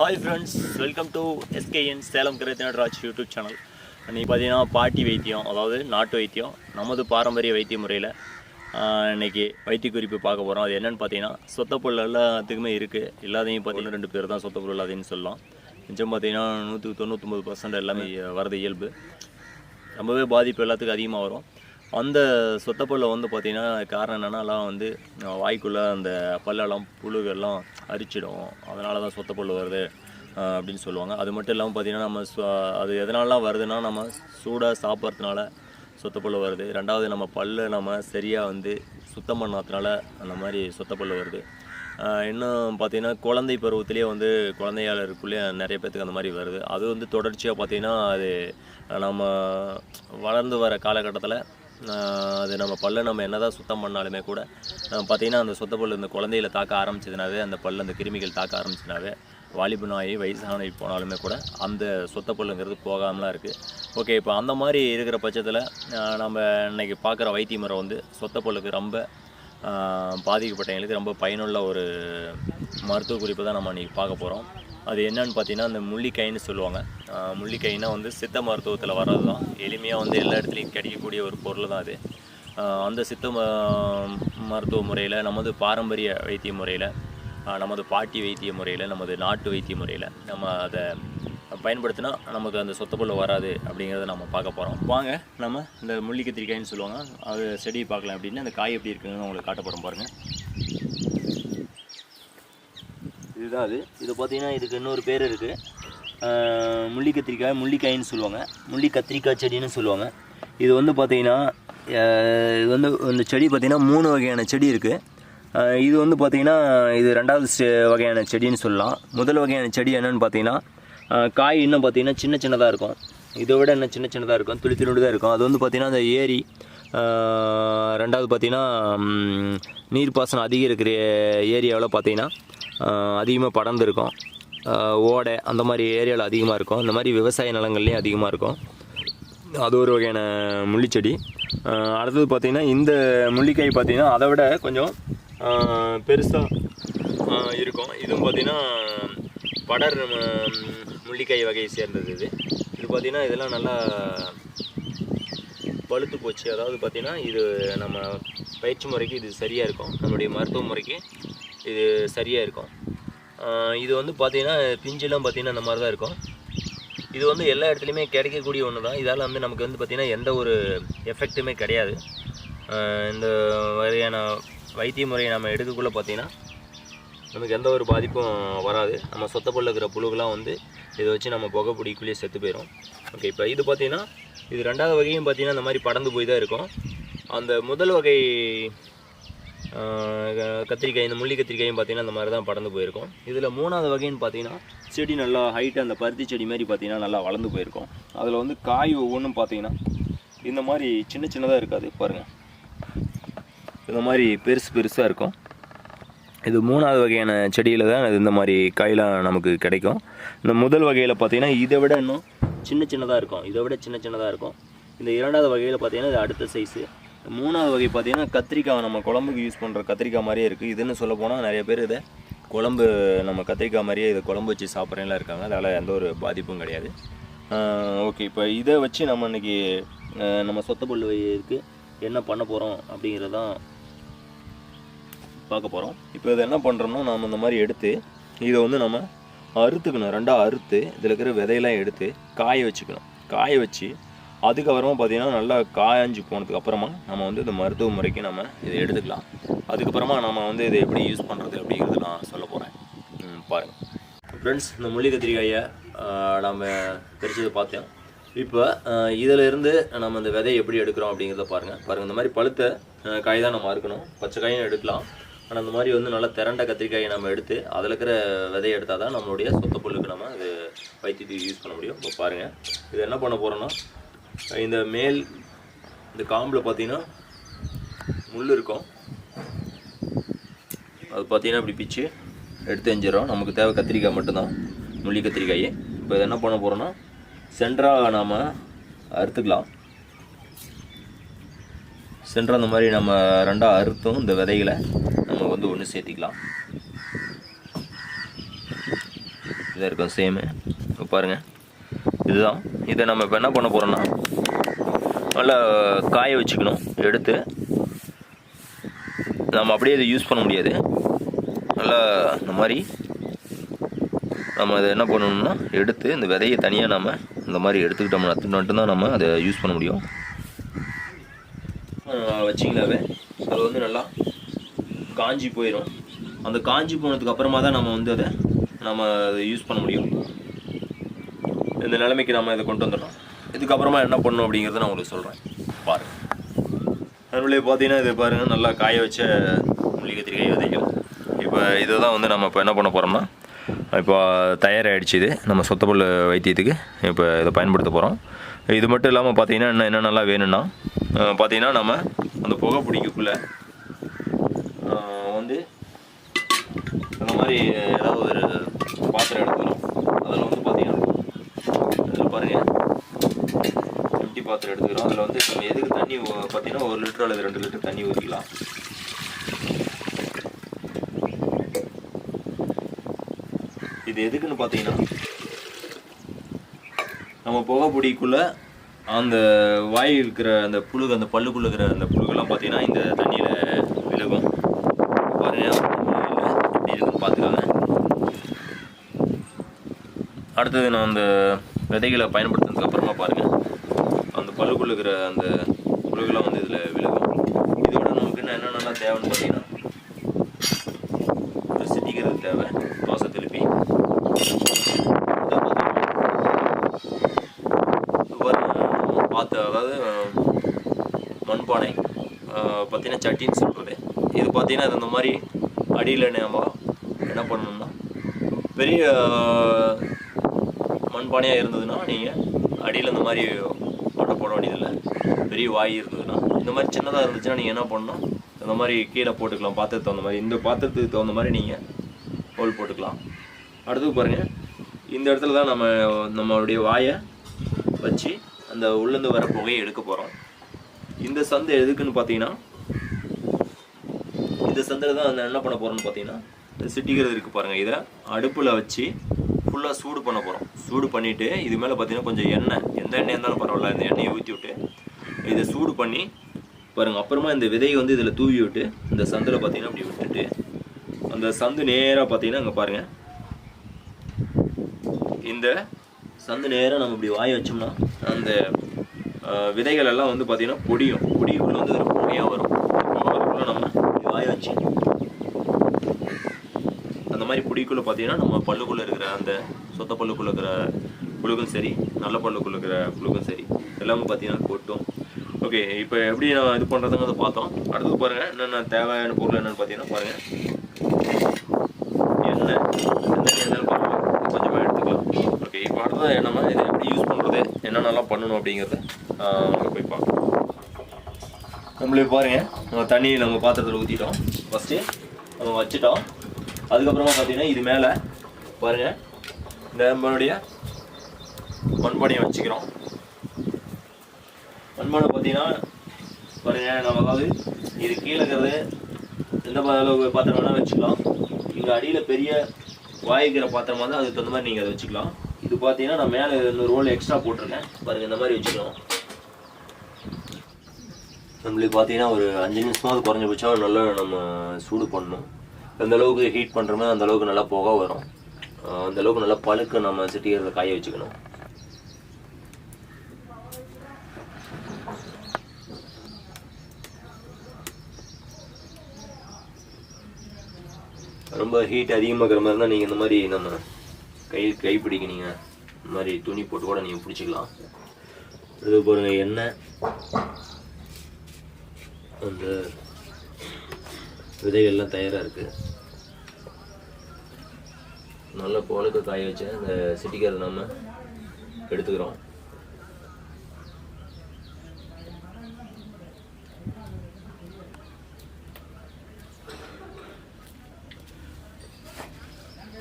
Hi friends welcome to SKN Salem கிரத்தினராஜ் YouTube channel இன்றைக்கி பார்த்தீங்கன்னா பாட்டி வைத்தியம் அதாவது நாட்டு வைத்தியம் நமது பாரம்பரிய வைத்திய முறையில் இன்னைக்கு வைத்திய குறிப்பு பார்க்க போகிறோம் அது என்னென்னு பார்த்தீங்கன்னா சொத்தப்புல் எல்லாத்துக்குமே இருக்குது இல்லாதையும் பார்த்தீங்கன்னா ரெண்டு பேர் தான் சொத்தப்புல் இல்லாதைன்னு சொல்லலாம். நிஜம் பார்த்தீங்கன்னா நூற்றுக்கு தொண்ணூற்றொம்பது பர்சன்ட் எல்லாமே வரது இயல்பு. ரொம்பவே பாதிப்பு எல்லாத்துக்கும் அதிகமாக வரும். அந்த சொத்தப்பல்ல வந்து பார்த்திங்கன்னா காரணம் என்னென்னால்லாம் வந்து வாய்க்குள்ளே அந்த பல்லெல்லாம் புழுகெல்லாம் அரிச்சிடும். அதனால தான் சொத்தப்பல் வருது அப்படின்னு சொல்லுவாங்க. அது மட்டும் இல்லாமல் பார்த்திங்கன்னா நம்ம சு- அது எதனாலலாம் வருதுன்னா நம்ம சூடாக சாப்பிட்றதுனால சொத்தப்பல் வருது. ரெண்டாவது நம்ம பல்லை நம்ம சரியாக வந்து சுத்தம் பண்ணாததுனால அந்த மாதிரி சொத்தப்பல் வருது. இன்னும் பார்த்தீங்கன்னா குழந்தை பருவத்திலே வந்து குழந்தையாளருக்குள்ளேயே நிறைய பேர்த்துக்கு அந்த மாதிரி வருது. அது வந்து தொடர்ச்சியாக பார்த்தீங்கன்னா அது நம்ம வளர்ந்து வர காலகட்டத்தில் அது நம்ம பல்லை நம்ம என்னதான் சுத்தம் பண்ணாலுமே கூட பார்த்திங்கன்னா அந்த சொத்த பல்லு இந்த குழந்தையில தாக்க ஆரம்பிச்சதுனாவே அந்த பல்லு அந்த கிருமிகள் தாக்க ஆரம்பிச்சதுனாவே வாலிபு நாய் வயசான போனாலுமே கூட அந்த சொத்த பல்லுங்கிறது போகாமலாம் இருக்குது ஓகே இப்போ அந்த மாதிரி இருக்கிற பட்சத்தில் நம்ம இன்னைக்கு பார்க்குற வைத்திய முறை வந்து சொத்த பல்லுக்கு ரொம்ப பாதிக்கப்பட்டவங்களுக்கு ரொம்ப பயனுள்ள ஒரு மருத்துவ குறிப்பு தான் நம்ம இன்றைக்கி பார்க்க போகிறோம் அது என்னன்னு பார்த்தீங்கன்னா அந்த முள்ளிக்காயின்னு சொல்லுவாங்க. ஆஹ் வந்து சித்த மருத்துவத்தில் வர்றது தான் எளிமையாக வந்து எல்லா இடத்துலையும் கிடைக்கக்கூடிய ஒரு பொருள் தான் அது அந்த சித்த ம- மருத்துவ முறையில் நமது பாரம்பரிய வைத்திய முறையில் நமது பாட்டி வைத்திய முறையில் நமது நாட்டு வைத்திய முறையில் நம்ம அதை பயன்படுத்தினா நமக்கு அந்த சொத்தப்புள்ள வராது அப்படிங்கிறத நம்ம பார்க்க போகிறோம் வாங்க நம்ம இந்த முள்ளி கத்திரிக்காய்ன்னு சொல்லுவாங்க. அது செடி பார்க்கலாம் அப்படின்னு. அந்த காய் எப்படி இருக்குதுன்னு உங்களுக்கு காட்டப்படும் பாருங்கள் இதுதான் அது. இது பார்த்தீங்கன்னா இதுக்கு இன்னொரு பேர் இருக்குது முள்ளி கத்திரிக்காய் முள்ளிக்காயின்னு சொல்லுவாங்க. முள்ளி கத்திரிக்காய் செடின்னு சொல்லுவாங்க. இது வந்து பார்த்தீங்கன்னா இது வந்து இந்த செடி பார்த்திங்கன்னா மூணு வகையான செடி இருக்குது இது வந்து பார்த்திங்கன்னா இது ரெண்டாவது வகையான செடின்னு சொல்லலாம். முதல் வகையான செடி என்னென்னு பார்த்தீங்கன்னா காய் இன்னும் பார்த்தீங்கன்னா சின்ன சின்னதாக இருக்கும். இதை விட இன்னும் சின்ன சின்னதாக இருக்கும். துளி துளிண்டு தான் இருக்கும். அது வந்து பார்த்திங்கன்னா அந்த ஏரி ரெண்டாவது பார்த்தீங்கன்னா நீர்ப்பாசனம் அதிகம் இருக்கிற ஏரியாவில் பார்த்தீங்கன்னா அதிகமாக படர்ந்துருக்கும். ஓடை அந்த மாதிரி ஏரியாவில் அதிகமாக இருக்கும். இந்த மாதிரி விவசாய நிலங்கள்லேயும் அதிகமாக இருக்கும். அது ஒரு வகையான முள்ளிச்செடி. அடுத்தது பார்த்திங்கன்னா இந்த முள்ளிக்காய் பார்த்திங்கன்னா அதை விட கொஞ்சம் பெருசாக இருக்கும். இதுவும் பார்த்தீங்கன்னா படர் முள்ளிக்காய் வகையை சேர்ந்தது இது. இது பார்த்தீங்கன்னா இதெல்லாம் நல்லா பழுத்து போச்சு. அதாவது பார்த்திங்கன்னா இது நம்ம பயிற்சி முறைக்கு இது சரியாக இருக்கும். நம்மளுடைய மருத்துவ முறைக்கு இது சரியாக இருக்கும். இது வந்து பார்த்திங்கன்னா பிஞ்செல்லாம் பார்த்தீங்கன்னா அந்த மாதிரி தான் இருக்கும். இது வந்து எல்லா இடத்துலையுமே கிடைக்கக்கூடிய ஒன்று தான் இதால் வந்து நமக்கு வந்து பார்த்திங்கன்னா எந்த ஒரு எஃபெக்ட்டுமே கிடையாது. இந்த வகையான வைத்திய முறையை நம்ம எடுக்கக்குள்ளே பார்த்திங்கன்னா நமக்கு எந்த ஒரு பாதிப்பும் வராது. நம்ம சொத்தப்பள்ள இருக்கிற புழுகெலாம் வந்து இதை வச்சு நம்ம புகை பிடிக்குள்ளேயே செத்து போயிடும் ஓகே இப்போ இது பார்த்தீங்கன்னா இது ரெண்டாவது வகையும் பார்த்தீங்கன்னா இந்த மாதிரி படந்து போய் தான் இருக்கும். அந்த முதல் வகை க- கத்திரிக்காய் இந்த முள்ளி கத்திரிக்காயும் பார்த்தீங்கன்னா இந்த மாதிரி தான் படந்து போயிருக்கும். இதில் மூணாவது வகைன்னு பார்த்தீங்கன்னா செடி நல்லா ஹைட்டு அந்த பருத்தி செடி மாதிரி பார்த்தீங்கன்னா நல்லா வளர்ந்து போயிருக்கும். அதில் வந்து காய் ஒவ்வொன்றும் பார்த்தீங்கன்னா இந்த மாதிரி சின்ன சின்னதாக இருக்காது பாருங்கள் இந்த மாதிரி பெருசு பெருசாக இருக்கும். இது மூணாவது வகையான செடியில் தான் இது இந்த மாதிரி காயெலாம் நமக்கு கிடைக்கும். இந்த முதல் வகையில் பார்த்தீங்கன்னா இதை விட இன்னும் சின்ன சின்னதாக இருக்கும். இதை விட சின்ன சின்னதாக இருக்கும். இந்த இரண்டாவது வகையில் பார்த்தீங்கன்னா இது அடுத்த சைஸு மூணாவது வகை பார்த்தீங்கன்னா கத்திரிக்காய் நம்ம குழம்புக்கு யூஸ் பண்ணுற கத்திரிக்காய் மாதிரியே இருக்குது இதுன்னு சொல்ல போனால் நிறைய பேர் இதை குழம்பு நம்ம கத்திரிக்காய் மாதிரியே இதை குழம்பு வச்சு சாப்பிட்றேன்லாம் இருக்காங்க. அதனால் எந்த ஒரு பாதிப்பும் கிடையாது. ஓகே இப்போ இதை வச்சு நம்ம இன்றைக்கி நம்ம சொத்த புல் என்ன பண்ண போகிறோம் அப்படிங்கிறது தான் பார்க்க போகிறோம் இப்போ இதை என்ன பண்ணுறோம்னா நம்ம இந்த மாதிரி எடுத்து இதை வந்து நம்ம அறுத்துக்கணும். ரெண்டாக அறுத்து இதில் இருக்கிற விதையெல்லாம் எடுத்து காய வச்சுக்கணும். காய வச்சு அதுக்கப்புறமா பார்த்தீங்கன்னா நல்லா காய்ஞ்சி போனதுக்கு அப்புறமா நம்ம வந்து இந்த மருத்துவ முறைக்கு நம்ம இதை எடுத்துக்கலாம். அதுக்கப்புறமா நம்ம வந்து இதை எப்படி யூஸ் பண்ணுறது அப்படிங்கிறது நான் சொல்ல போகிறேன் பாருங்கள் ஃப்ரெண்ட்ஸ் இந்த முள்ளி கத்திரிக்காயை நம்ம பிரித்தது பார்த்தோம் இப்போ இதில் இருந்து நம்ம இந்த விதையை எப்படி எடுக்கிறோம் அப்படிங்கிறத பாருங்கள் பாருங்கள் இந்த மாதிரி பழுத்த காய் தான் நம்ம அறுக்கணும். பச்சை காயும் எடுக்கலாம். ஆனால் இந்த மாதிரி வந்து நல்லா திரண்ட கத்திரிக்காயை நம்ம எடுத்து அதில் இருக்கிற விதையை எடுத்தால் தான் நம்மளுடைய சொத்த புல்லுக்கு நம்ம இது வைத்தியத்துக்கு யூஸ் பண்ண முடியும். இப்போ பாருங்கள் இது என்ன பண்ண போகிறோன்னா இந்த மேல் இந்த காம்பில் பார்த்தீங்கன்னா முள் இருக்கும். அது பார்த்தீங்கன்னா இப்படி பிச்சு எடுத்து எஞ்சிடும் நமக்கு தேவை கத்திரிக்காய் மட்டும்தான் முள்ளி கத்திரிக்காய். இப்போ இதை என்ன பண்ண போகிறோன்னா சென்டராக நாம் அறுத்துக்கலாம். சென்டராக அந்த மாதிரி நம்ம ரெண்டாக அறுத்தும் இந்த விதைகளை நம்ம வந்து ஒன்று சேர்த்திக்கலாம். இதாக இருக்கும் சேமு பாருங்கள் இதுதான். இதை நம்ம இப்போ என்ன பண்ண போகிறோம்னா நல்லா காய வச்சுக்கணும் எடுத்து. நம்ம அப்படியே இதை யூஸ் பண்ண முடியாது. நல்லா இந்த மாதிரி நம்ம அதை என்ன பண்ணணும்னா எடுத்து இந்த விதையை தனியாக நம்ம இந்த மாதிரி எடுத்துக்கிட்டோம்னா மட்டும்தான் நம்ம அதை யூஸ் பண்ண முடியும். வச்சிங்களாவே அது வந்து நல்லா காஞ்சி போயிடும் அந்த காஞ்சி போனதுக்கு அப்புறமா தான் நம்ம வந்து அதை நம்ம அதை யூஸ் பண்ண முடியும். இந்த நிலைமைக்கு நம்ம இதை கொண்டு வந்துடுறோம் இதுக்கப்புறமா என்ன பண்ணணும் அப்படிங்கிறத நான் உங்களுக்கு சொல்கிறேன் பாருங்கள் அதுலேயே பார்த்தீங்கன்னா இது பாருங்கள் நல்லா காய வச்ச மூலிகை கத்திரிக்காய் விதைகள். இப்போ இதை தான் வந்து நம்ம இப்போ என்ன பண்ண போகிறோம்னா இப்போ தயாராகிடுச்சு இது. நம்ம சொத்தப்பல் வைத்தியத்துக்கு இப்போ இதை பயன்படுத்த போகிறோம் இது மட்டும் இல்லாமல் பார்த்தீங்கன்னா என்ன என்னென்னலாம் வேணும்னா பார்த்தீங்கன்னா நம்ம அந்த புகை பிடிக்கக்குள்ளே வந்து இந்த மாதிரி ஏதாவது ஒரு பாத்திரம் எடுத்துக்கிறோம் அதில் வந்து பார்த்தீங்கன்னா பாருங்கள் எம்டி பாத்திரம் எடுத்துக்கிறோம்? அதில் வந்து நம்ம எதுக்கு தண்ணி பார்த்தீங்கன்னா ஒரு லிட்டர் அல்லது ரெண்டு லிட்டர் தண்ணி ஊற்றிக்கலாம் இது எதுக்குன்னு பார்த்தீங்கன்னா நம்ம புகை பிடிக்குள்ள அந்த வாய் இருக்கிற அந்த புழுகு அந்த பல்லுக்குள்ள இருக்கிற அந்த புழுகெல்லாம் பார்த்தீங்கன்னா இந்த தண்ணியில் விழுகும். பாருங்க எப்படி இருக்குன்னு பார்த்துக்காங்க அடுத்தது நான் அந்த விதைகளை பயன்படுத்தினதுக்கு அப்புறமா அந்த பல்லுக்குள்ள இருக்கிற அந்த புழுகெல்லாம் வந்து இதில் விழுகும். இதோட நமக்கு என்ன என்னென்னலாம் தேவைன்னு பார்த்தீங்கன்னா ஒரு சிட்டிக்கிறது தேவை. தோசை திருப்பி. பார்த்து அதாவது மண்பானை பார்த்தீங்கன்னா சட்டின்னு சொல்கிறது இது பார்த்தீங்கன்னா அது அந்த மாதிரி அடியில் நம்ம என்ன பண்ணணும்னா பெரிய மண்பானையாக இருந்ததுன்னா நீங்கள் அடியில் இந்த மாதிரி ஓட்டை போட வேண்டியதில்லை. பெரிய வாய் இருந்ததுன்னா. இந்த மாதிரி சின்னதாக இருந்துச்சுன்னா நீங்கள் என்ன பண்ணணும்? இந்த மாதிரி கீழே போட்டுக்கலாம் பாத்திரத்துக்கு தகுந்த மாதிரி. இந்த பாத்திரத்துக்கு தகுந்த மாதிரி நீங்கள் ஹோல் போட்டுக்கலாம். அடுத்து பாருங்கள் இந்த இடத்துல தான் நம்ம நம்மளுடைய வாயை வச்சு அந்த உள்ளேருந்து வர புகையை எடுக்க போகிறோம் இந்த சந்து எதுக்குன்னு பார்த்தீங்கன்னா இந்த சந்தில் தான் அந்த என்ன பண்ண போகிறோம்னு பார்த்தீங்கன்னா இந்த சிட்டிக்கிறது இருக்குது பாருங்கள் இதை அடுப்பில் வச்சு ஃபுல்லாக சூடு பண்ண போகிறோம் சூடு பண்ணிவிட்டு இது மேலே பார்த்தீங்கன்னா கொஞ்சம் எண்ணெய் எந்த எண்ணெய் இருந்தாலும் பரவாயில்ல இந்த எண்ணெயை ஊற்றி விட்டு இதை சூடு பண்ணி பாருங்கள் அப்புறமா இந்த விதையை வந்து இதில் தூவி விட்டு இந்த சந்தில் பார்த்தீங்கன்னா அப்படி விட்டுட்டு அந்த சந்து நேராக பார்த்தீங்கன்னா அங்கே பாருங்கள் இந்த சந்து நேராக நம்ம இப்படி வாய வச்சோம்னா அந்த விதைகள் எல்லாம் வந்து பார்த்திங்கன்னா பொடியும் பொடிக்குள்ளே வந்து ஒரு வரும். நம்ம இப்படி வாய வச்சு மாதிரி பொடிக்குள்ளே பார்த்தீங்கன்னா நம்ம பல்லுக்குள்ளே இருக்கிற அந்த சொத்த பல்லுக்குள்ளே இருக்கிற புழுகும் சரி நல்ல பல்லுக்குள்ளே இருக்கிற புழுகும் சரி எல்லாமே பார்த்தீங்கன்னா கொட்டும். ஓகே இப்போ எப்படி நான் இது பண்ணுறதுங்கிறத பார்த்தோம். அடுத்தது பாருங்கள் என்னென்ன தேவையான பொருள் என்னென்னு பார்த்தீங்கன்னா பாருங்கள் எண்ணெய். எண்ணெய் கொஞ்சமாக எடுத்துக்கலாம். ஓகே இப்போ அடுத்தது நம்ம இதை எப்படி யூஸ் பண்ணுறது என்னென்னலாம் பண்ணணும் அப்படிங்கிறத அங்கே போய் பார்க்கலாம். நம்மளே பாருங்க நம்ம தண்ணி நம்ம பாத்திரத்தில் ஊற்றிட்டோம் ஃபஸ்ட்டு நம்ம வச்சுட்டோம். அதுக்கப்புறமா பார்த்தீங்கன்னா இது மேலே பாருங்க. இந்த நம்மளுடைய மண்பானையை வச்சுக்கிறோம். மண்பானை பார்த்தீங்கன்னா பாருங்க நம்ம அதாவது இது கீழே இருக்கிறது எந்த அளவுக்கு பாத்திரம் வேணால் வச்சுக்கலாம். இங்கே அடியில் பெரிய வாய்க்கிற பாத்திரமா இருந்தால் அதுக்கு தகுந்த மாதிரி நீங்கள் அதை வச்சுக்கலாம். இது பார்த்தீங்கன்னா நான் மேலே இன்னொரு ரோல் எக்ஸ்ட்ரா போட்டிருக்கேன். பாருங்க இந்த மாதிரி வச்சுக்கலாம். நம்மளுக்கு பார்த்தீங்கன்னா ஒரு அஞ்சு நிமிஷமாவது குறைஞ்சபட்சம் நல்லா நம்ம சூடு பண்ணணும். எந்த அளவுக்கு ஹீட் பண்ணுறோமோ அந்த அளவுக்கு நல்லா புகை வரும். அந்த அளவுக்கு நல்லா பழுக்க நம்ம சிட்டிகிறத காய வச்சுக்கணும். ரொம்ப ஹீட் அதிகமாகிற மாதிரி இருந்தால் நீங்கள் இந்த மாதிரி நம்ம கை கை பிடிக்க நீங்கள் இந்த மாதிரி துணி போட்டு கூட நீங்கள் பிடிச்சிக்கலாம். இது பாருங்கள் எண்ணெய். அந்த விதைகள்லாம் தயாராக இருக்குது நல்ல பழுக்க காய வச்சு அந்த சிட்டிக்கிறத நம்ம எடுத்துக்கிறோம்.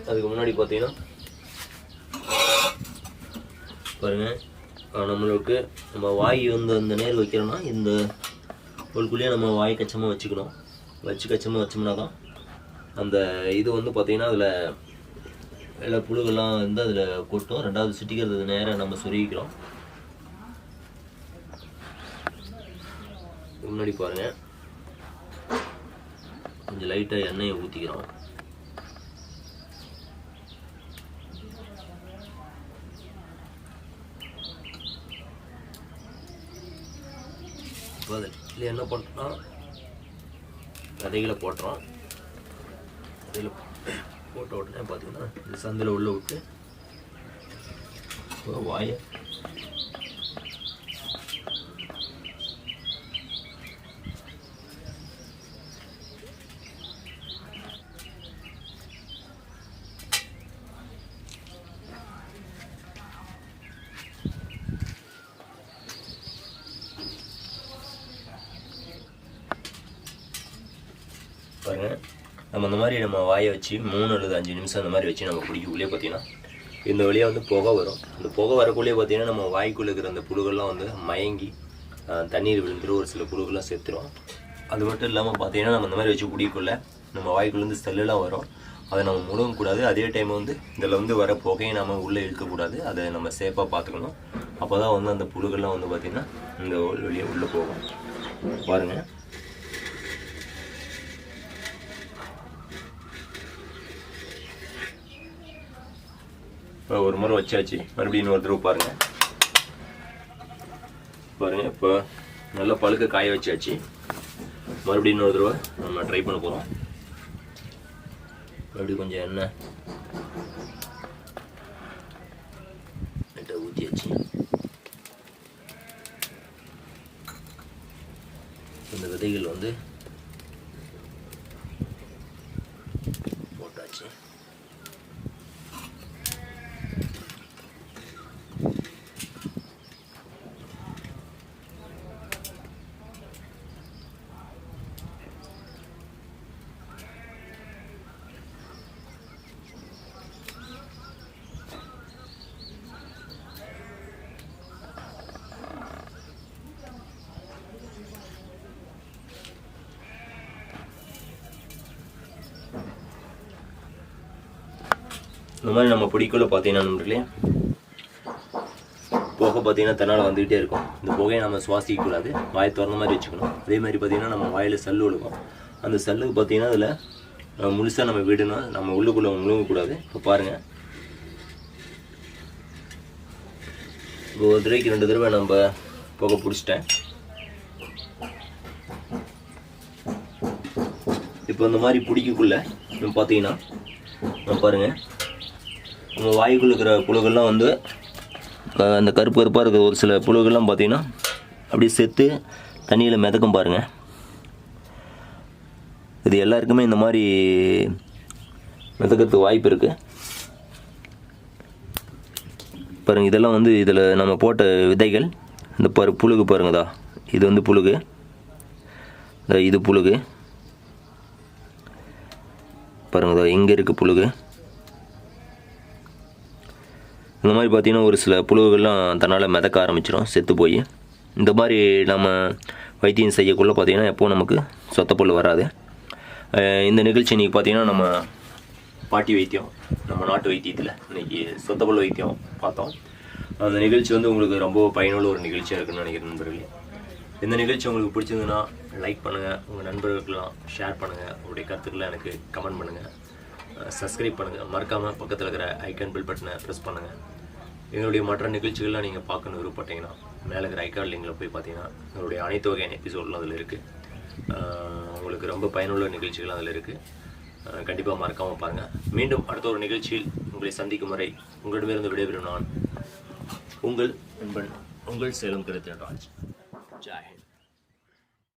அதுக்கு முன்னாடி பார்த்தீங்கன்னா பாருங்கள் நம்மளுக்கு நம்ம வாய் வந்து அந்த நேர் வைக்கிறோன்னா இந்த உள்ளுக்குள்ளேயே நம்ம வாய் கச்சமாக வச்சுக்கணும். வச்சு கச்சமாக வச்சோம்னா தான் அந்த இது வந்து பார்த்திங்கன்னா அதில் எல்லா புழுகெல்லாம் வந்து அதில் கொட்டும். ரெண்டாவது சிட்டிக்கிறது நேராக நம்ம சொருகிக்கிறோம். முன்னாடி பாருங்க. கொஞ்சம் லைட்டாக எண்ணெயை ஊற்றிக்கிறோம் இப்போ அதில் என்ன பண்ணுறோம் விதைகளை போட்டுறோம். விதையில் போட்ட உடனே பார்த்தீங்கன்னா இந்த சந்தில் உள்ளே விட்டு வாயை நம்ம அந்த மாதிரி நம்ம வாயை வச்சு மூணு அல்லது அஞ்சு நிமிஷம் அந்த மாதிரி வச்சு நம்ம பிடிக்கக்குள்ளே பார்த்தீங்கன்னா இந்த வழியாக வந்து புகை வரும். அந்த புகை வரக்குள்ளேயே பார்த்தீங்கன்னா நம்ம வாய்க்குள்ளே இருக்கிற அந்த புழுகள்லாம் வந்து மயங்கி தண்ணீர் விழுந்துட்டு ஒரு சில புழுகள்லாம் செத்துரும். அது மட்டும் இல்லாமல் பார்த்தீங்கன்னா நம்ம இந்த மாதிரி வச்சு பிடிக்குள்ள நம்ம வாய்க்குள்ளேருந்து செல்லுலாம் வரும். அதை நம்ம முழுங்கக்கூடாது அதே டைம் வந்து இதில் வந்து வர புகையை நம்ம உள்ளே இழுக்கக்கூடாது. அதை நம்ம சேஃபாக பார்த்துக்கணும். அப்போ தான் வந்து அந்த புழுகள்லாம் வந்து பார்த்திங்கன்னா இந்த வழியை உள்ளே போகும். பாருங்கள் இப்போ ஒரு முறை வச்சாச்சு. மறுபடியும் இன்னொரு தடவை பாருங்க. பாருங்க இப்போ நல்லா பழுக்க காய வச்சாச்சு. மறுபடியும் இன்னொரு தடவை நம்ம ட்ரை பண்ண போகிறோம் மறுபடியும் கொஞ்சம் எண்ணெய் லைட்டாக ஊற்றியாச்சு இந்த விதைகள் வந்து போட்டாச்சு இந்த மாதிரி நம்ம பிடிக்குள்ள பார்த்தீங்கன்னா நண்பர்களே புகை பார்த்தீங்கன்னா தன்னால் வந்துகிட்டே இருக்கும். இந்த புகையை நம்ம சுவாசிக்கக்கூடாது வாய் திறந்த மாதிரி வச்சுக்கணும். அதே மாதிரி பார்த்தீங்கன்னா நம்ம வாயில் சல்லு விழுக்கும் அந்த சல்லுக்கு பார்த்தீங்கன்னா அதில் முழுசாக நம்ம விடணும். நம்ம உள்ளுக்குள்ளே முழுங்கக்கூடாது. இப்போ பாருங்கள் இப்போ ஒரு தடவைக்கு ரெண்டு தடவை நம்ம புகை பிடிச்சிட்டேன். இப்போ இந்த மாதிரி பிடிக்கக்குள்ள பார்த்தீங்கன்னா நம்ம பாருங்கள் வாய்க்குள்ள இருக்கிற புழுகள்லாம் வந்து அந்த கருப்பு கருப்பாக இருக்கிற ஒரு சில புழுகள்லாம் பார்த்தீங்கன்னா அப்படியே செத்து தண்ணியில் மிதக்கும் பாருங்கள் இது எல்லாருக்குமே இந்த மாதிரி மிதக்கிறதுக்கு வாய்ப்பு இருக்குது பாருங்கள் இதெல்லாம் வந்து இதில் நம்ம போட்ட விதைகள். இந்த பரு புழுகு பாருங்கதா இது. வந்து புழுகு. இது புழுகு. பாருங்கதா இங்கே இருக்குது புழுகு. இந்த மாதிரி பார்த்தீங்கன்னா ஒரு சில புழுவுகள்லாம் தன்னால் மிதக்க ஆரம்பிச்சிடும் செத்து போய். இந்த மாதிரி நம்ம வைத்தியம் செய்யக்குள்ளே பார்த்தீங்கன்னா எப்போவும் நமக்கு சொத்தப்புல் வராது. இந்த நிகழ்ச்சி இன்றைக்கி பார்த்தீங்கன்னா நம்ம பாட்டி வைத்தியம் நம்ம நாட்டு வைத்தியத்தில் இன்றைக்கி சொத்தப்புல் வைத்தியம் பார்த்தோம். அந்த நிகழ்ச்சி வந்து உங்களுக்கு ரொம்ப பயனுள்ள ஒரு நிகழ்ச்சியாக இருக்குன்னு நினைக்கிறேன் நண்பர்களே. இந்த நிகழ்ச்சி உங்களுக்கு பிடிச்சிருந்ததுன்னா லைக் பண்ணுங்கள் உங்கள் நண்பர்களுக்கெல்லாம் ஷேர் பண்ணுங்கள் உங்களுடைய கருத்துக்களை எனக்கு கமெண்ட் பண்ணுங்கள் சப்ஸ்கிரைப் பண்ணுங்கள் மறக்காமல் பக்கத்தில் இருக்கிற ஐக்கான் பில் பட்டனை ப்ரெஸ் பண்ணுங்கள் எங்களுடைய மற்ற நிகழ்ச்சிகள்லாம் நீங்கள் பார்க்கணும் விருப்பப்பட்டீங்கன்னா மேலே இருக்கிற ஐக்கான் லிங்கில் போய் பார்த்தீங்கன்னா எங்களுடைய அனைத்து வகையான எபிசோட்லாம் அதில் இருக்குது உங்களுக்கு ரொம்ப பயனுள்ள நிகழ்ச்சிகள் அதில் இருக்குது கண்டிப்பாக மறக்காமல் பாருங்கள் மீண்டும் அடுத்த ஒரு நிகழ்ச்சியில் உங்களை சந்திக்கும் வரை உங்களிடமிருந்து விடைபெறும் நான் உங்கள் நண்பன் உங்கள் சேலம் கருத்து ராஜ் ஜாய்